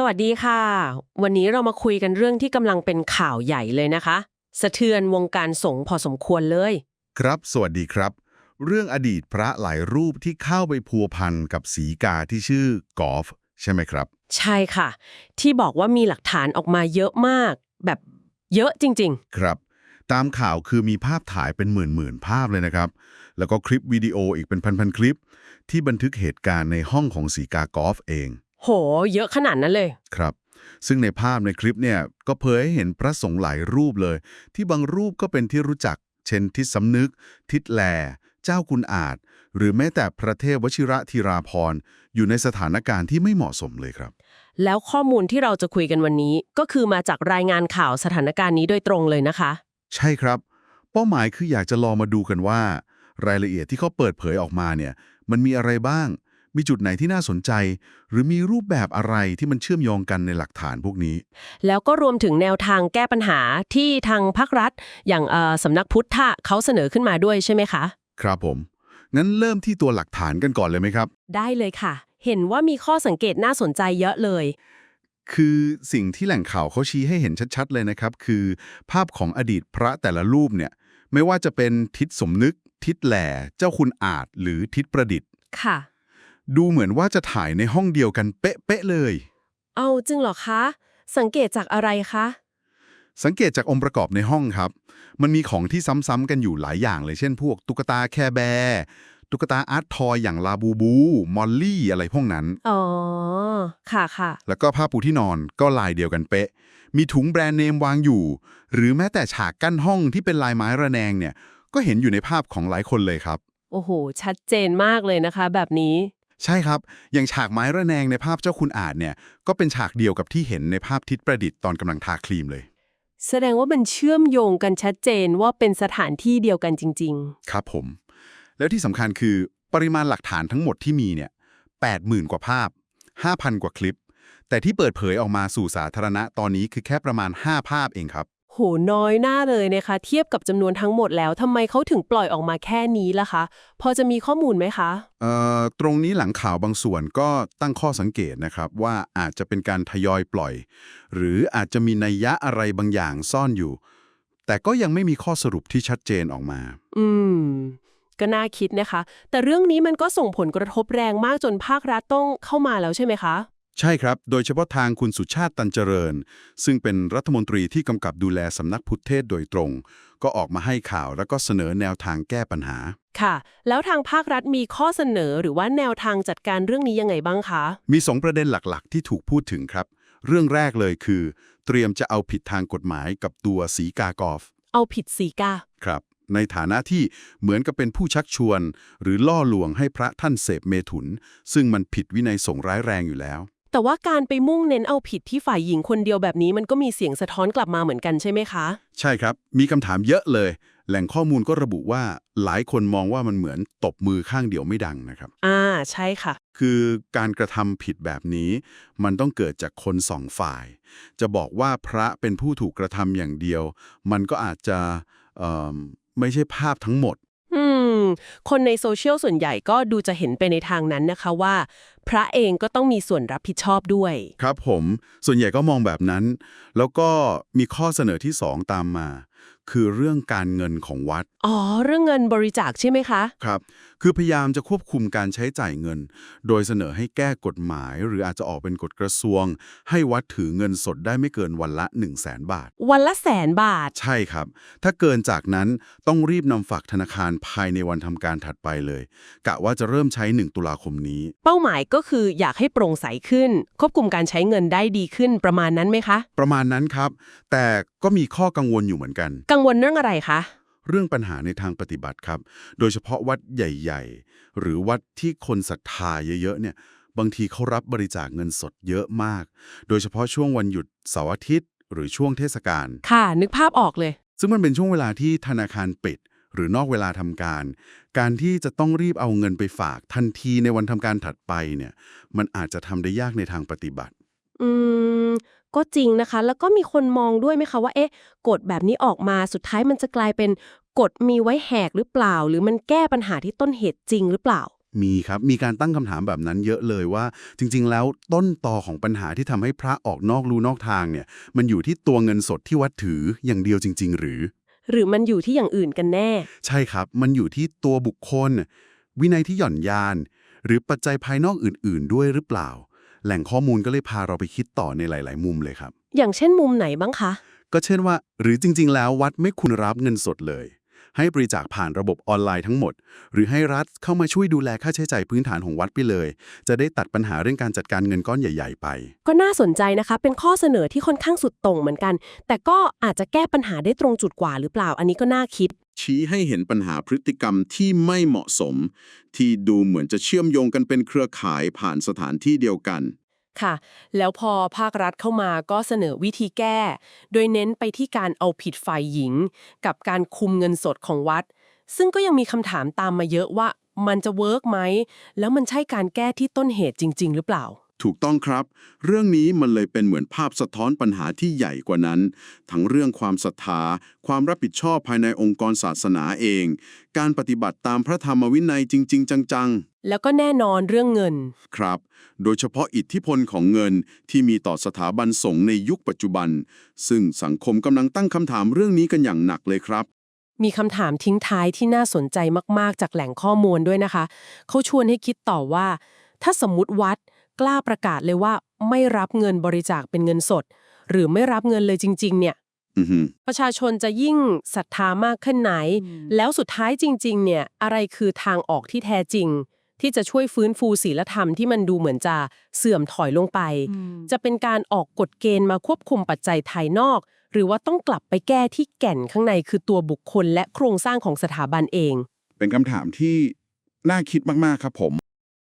สวัสดีค่ะ วันนี้เรามาคุยกันเรื่องที่กำลังเป็นข่าวใหญ่เลยนะคะ สะเทือนวงการสงฆ์พอสมควรเลย ครับ สวัสดีครับ เรื่องอดีตพระหลายรูปที่เข้าไปพัวพันกับสีกาที่ชื่อกอล์ฟใช่ไหมครับ ใช่ค่ะ ที่บอกว่ามีหลักฐานออกมาเยอะมาก แบบเยอะจริงครับ ตามข่าวคือมีภาพถ่ายเป็นหมื่นหมื่นๆภาพเลยนะครับ แล้วก็คลิปวิดีโออีกเป็นพันๆคลิป ที่บันทึกเหตุการณ์ในห้องของสีกากอล์ฟเองๆ โห เยอะขนาดนั้นเลย ครับ ซึ่งในภาพในคลิปเนี่ยก็เผยให้เห็นพระสงฆ์หลายรูปเลย ที่บางรูปก็เป็นที่รู้จัก เช่นทิศสำนึก ทิศแล เจ้าคุณอาจ หรือแม้แต่พระเทพวชิระธีราพรณ์อยู่ในสถานการณ์ที่ไม่เหมาะสมเลยครับ แล้วข้อมูลที่เราจะคุยกันวันนี้ ก็คือมาจากรายงานข่าวสถานการณ์นี้โดยตรงเลยนะคะ ใช่ครับ เป้าหมายคืออยากจะลองมาดูกันว่า รายละเอียดที่เขาเปิดเผยออกมาเนี่ยมันมีอะไรบ้าง มีจุดไหนที่น่าสนใจ หรือมีรูปแบบอะไรที่มันเชื่อมโยงกันในหลักฐานพวกนี้ แล้วก็รวมถึงแนวทางแก้ปัญหาที่ทางภาครัฐ อย่างเอ่อสำนักพุทธะเขาเสนอขึ้นมาด้วยใช่ไหมคะ ครับผม งั้นเริ่มที่ตัวหลักฐานกันก่อนเลยไหมครับ ได้เลยค่ะ เห็นว่ามีข้อสังเกตน่าสนใจเยอะเลยคือสิ่งที่แหล่งข่าวเขาชี้ให้เห็นชัดๆเลยนะครับ คือภาพของอดีตพระแต่ละรูปเนี่ย ไม่ว่าจะเป็นทิศสมนึก ทิศแหล่ เจ้าคุณอาจหรือทิศประดิษฐ์ค่ะ ดูเหมือนว่าจะถ่ายในห้องเดียวกันเป๊ะๆเลย เอาจริงเหรอคะ สังเกตจากอะไรคะ สังเกตจากองค์ประกอบในห้องครับ มันมีของที่ซ้ำๆกันอยู่หลายอย่างเลยเช่น พวกตุ๊กตาแคร์แบร์ตุ๊กตาอาร์ตทอยอย่างลาบูบู มอลลี่ อะไรพวกนั้น อ๋อ ค่ะค่ะ แล้วก็ผ้าปูที่นอนก็ลายเดียวกันเป๊ะ มีถุงแบรนด์เนมวางอยู่ หรือแม้แต่ฉากกั้นห้องที่เป็นลายไม้ระแนงเนี่ย ก็เห็นอยู่ในภาพของหลายคนเลยครับ โอ้โห ชัดเจนมากเลยนะคะ แบบนี้ ใช่ครับ อย่างฉากไม้ระแนงในภาพเจ้าคุณอาจเนี่ย ก็เป็นฉากเดียวกับที่เห็นในภาพทิศประดิษฐ์ตอนกำลังทาครีมเลย แสดงว่ามันเชื่อมโยงกันชัดเจนว่าเป็นสถานที่เดียวกันจริงครับผม แล้วที่สำคัญคือปริมาณหลักฐานทั้งหมดที่มีเนี่ย80,000 กว่าภาพ 5,000 กว่าคลิป แต่ที่เปิดเผยออกมาสู่สาธารณะตอนนี้คือแค่ประมาณ 5 ภาพเองครับๆ โหน้อยหน้าเลยนะคะ เทียบกับจำนวนทั้งหมดแล้วทำไมเขาถึงปล่อยออกมาแค่นี้ล่ะคะ พอจะมีข้อมูลไหมคะเอ่อตรงนี้หลังข่าวบางส่วนก็ตั้งข้อสังเกตนะครับว่าอาจจะเป็นการทยอยปล่อย หรืออาจจะมีนัยยะอะไรบางอย่างซ่อนอยู่ แต่ก็ยังไม่มีข้อสรุปที่ชัดเจนออกมา อืม ก็น่าคิดนะคะ แต่เรื่องนี้มันก็ส่งผลกระทบแรงมากจนภาครัฐต้องเข้ามาแล้วใช่ไหมคะ ใช่ครับ โดยเฉพาะทางคุณสุชาติตันเจริญ ซึ่งเป็นรัฐมนตรีที่กำกับดูแลสำนักพุทธเทศโดยตรง ก็ออกมาให้ข่าวแล้วก็เสนอแนวทางแก้ปัญหา ค่ะ แล้วทางภาครัฐมีข้อเสนอหรือว่าแนวทางจัดการเรื่องนี้ยังไงบ้างคะ มีสองประเด็นหลักๆ ที่ถูกพูดถึงครับ เรื่องแรกเลยคือ เตรียมจะเอาผิดทางกฎหมายกับตัวสีกากอฟเอาผิดสีกาครับ ในฐานะที่เหมือนกับเป็นผู้ชักชวน หรือล่อลวงให้พระท่านเสพเมถุน ซึ่งมันผิดวินัยสงฆ์ร้ายแรงอยู่แล้ว แต่ว่าการไปมุ่งเน้นเอาผิดที่ฝ่ายหญิงคนเดียวแบบนี้มันก็มีเสียงสะท้อนกลับมาเหมือนกันใช่ไหมคะ ใช่ครับ มีคำถามเยอะเลย แหล่งข้อมูลก็ระบุว่าหลายคนมองว่ามันเหมือนตบมือข้างเดียวไม่ดังนะครับ อ่า ใช่ค่ะ คือการกระทำผิดแบบนี้ มันต้องเกิดจากคนสองฝ่าย จะบอกว่าพระเป็นผู้ถูกกระทำอย่างเดียว มันก็อาจจะเอิ่มไม่ใช่ภาพทั้งหมดอื ม คนในโซเชียลส่วนใหญ่ก็ดูจะเห็นไปในทางนั้นนะคะว่า พระเองก็ต้องมีส่วนรับผิดชอบด้วย ครับผม ส่วนใหญ่ก็มองแบบนั้น แล้วก็มีข้อเสนอที่สองตามมา คือเรื่องการเงินของวัด อ๋อ เรื่องเงินบริจาคใช่ไหมคะ ครับ คือพยายามจะควบคุมการใช้จ่ายเงิน โดยเสนอให้แก้กฎหมาย หรืออาจจะออกเป็นกฎกระทรวง ให้วัดถือเงินสดได้ไม่เกินวันละ 1 0 0 0 0แสนบาท วันละแสนบาท ใช่ครับ ถ้าเกินจากนั้นต้องรีบนำฝากธนาคารภายในวันทำการถัดไปเลย กะว่าจะเริ่มใช้ 1 ตุลาคมนี้ เป้าหมายก็คืออยากให้โปร่งใสขึ้น ควบคุมการใช้เงินได้ดีขึ้นประมาณนั้นไหมคะ ประมาณนั้นครับ แต่ก็มีข้อกังวลอยู่เหมือนกันกังวลเรื่องอะไรคะ เรื่องปัญหาในทางปฏิบัติครับ โดยเฉพาะวัดใหญ่ๆ หรือวัดที่คนศรัทธาเยอะๆเนี่ยบางทีเขารับบริจาคเงินสดเยอะมาก โดยเฉพาะช่วงวันหยุดเสาร์อาทิตย์ หรือช่วงเทศกาล ค่ะ นึกภาพออกเลย ซึ่งมันเป็นช่วงเวลาที่ธนาคารปิด หรือนอกเวลาทำการ การที่จะต้องรีบเอาเงินไปฝากทันทีในวันทำการถัดไปเนี่ย มันอาจจะทำได้ยากในทางปฏิบัติ อืม ก็จริงนะคะ แล้วก็มีคนมองด้วยไหมคะว่าเอ๊ะกฎแบบนี้ออกมาสุดท้ายมันจะกลายเป็นกฎมีไว้แหกหรือเปล่า หรือมันแก้ปัญหาที่ต้นเหตุจริงหรือเปล่ามีครับ มีการตั้งคำถามแบบนั้นเยอะเลยว่า จริง ๆ แล้วต้นตอของปัญหาที่ทำให้พระออกนอกลู่นอกทางเนี่ย มันอยู่ที่ตัวเงินสดที่วัดถืออย่างเดียวจริง ๆ หรือ หรือมันอยู่ที่อย่างอื่นกันแน่ ใช่ครับ มันอยู่ที่ตัวบุคคล วินัยที่หย่อนยาน หรือปัจจัยภายนอกอื่น ๆ ด้วยหรือเปล่า แหล่งข้อมูลก็เลยพาเราไปคิดต่อในหลาย ๆ มุมเลยครับ อย่างเช่นมุมไหนบ้างคะ ก็เช่นว่า หรือจริง ๆ แล้ววัดไม่คุณรับเงินสดเลย ให้บริจาคผ่านระบบออนไลน์ทั้งหมด หรือให้รัฐเข้ามาช่วยดูแลค่าใช้จ่ายพื้นฐานของวัดไปเลย จะได้ตัดปัญหาเรื่องการจัดการเงินก้อนใหญ่ ๆ ไป ก็น่าสนใจนะคะ เป็นข้อเสนอที่ค่อนข้างสุดโต่งเหมือนกัน แต่ก็อาจจะแก้ปัญหาได้ตรงจุดกว่าหรือเปล่า อันนี้ก็น่าคิด ชี้ให้เห็นปัญหาพฤติกรรมที่ไม่เหมาะสม ที่ดูเหมือนจะเชื่อมโยงกันเป็นเครือข่ายผ่านสถานที่เดียวกัน ค่ะ แล้วพอภาครัฐเข้ามาก็เสนอวิธีแก้ โดยเน้นไปที่การเอาผิดฝ่ายหญิง กับการคุมเงินสดของวัด ซึ่งก็ยังมีคำถามตามมาเยอะว่ามันจะเวิร์กไหม แล้วมันใช่การแก้ที่ต้นเหตุจริง ๆ หรือเปล่า ถูกต้องครับ เรื่องนี้มันเลยเป็นเหมือนภาพสะท้อนปัญหาที่ใหญ่กว่านั้น ทั้งเรื่องความศรัทธา ความรับผิดชอบภายในองค์กรศาสนาเอง การปฏิบัติตามพระธรรมวินัยจริง ๆ จัง แล้วก็แน่นอนเรื่องเงินๆครับ โดยเฉพาะอิทธิพลของเงินที่มีต่อสถาบันสงฆ์ในยุคปัจจุบัน ซึ่งสังคมกำลังตั้งคำถามเรื่องนี้กันอย่างหนักเลยครับ มีคำถามทิ้งท้ายที่น่าสนใจมาก ๆ จากแหล่งข้อมูลด้วยนะคะ เขาชวนให้คิดต่อว่า ถ้าสมมติวัดกล้าประกาศเลยว่าไม่รับเงินบริจาคเป็นเงินสด หรือไม่รับเงินเลยจริง ๆ เนี่ยอือฮึประชาชนจะยิ่งศรัทธามากขึ้นไหน แล้วสุดท้ายจริง ๆ เนี่ยอะไรคือทางออกที่แท้จริง ที่จะช่วยฟื้นฟูศีลธรรมที่มันดูเหมือนจะเสื่อมถอยลงไป จะเป็นการออกกฎเกณฑ์มาควบคุมปัจจัยภายนอก หรือว่าต้องกลับไปแก้ที่แก่นข้างในคือตัวบุคคลและโครงสร้างของสถาบันเอง เป็นคำถามที่น่าคิดมาก ๆ ครับผม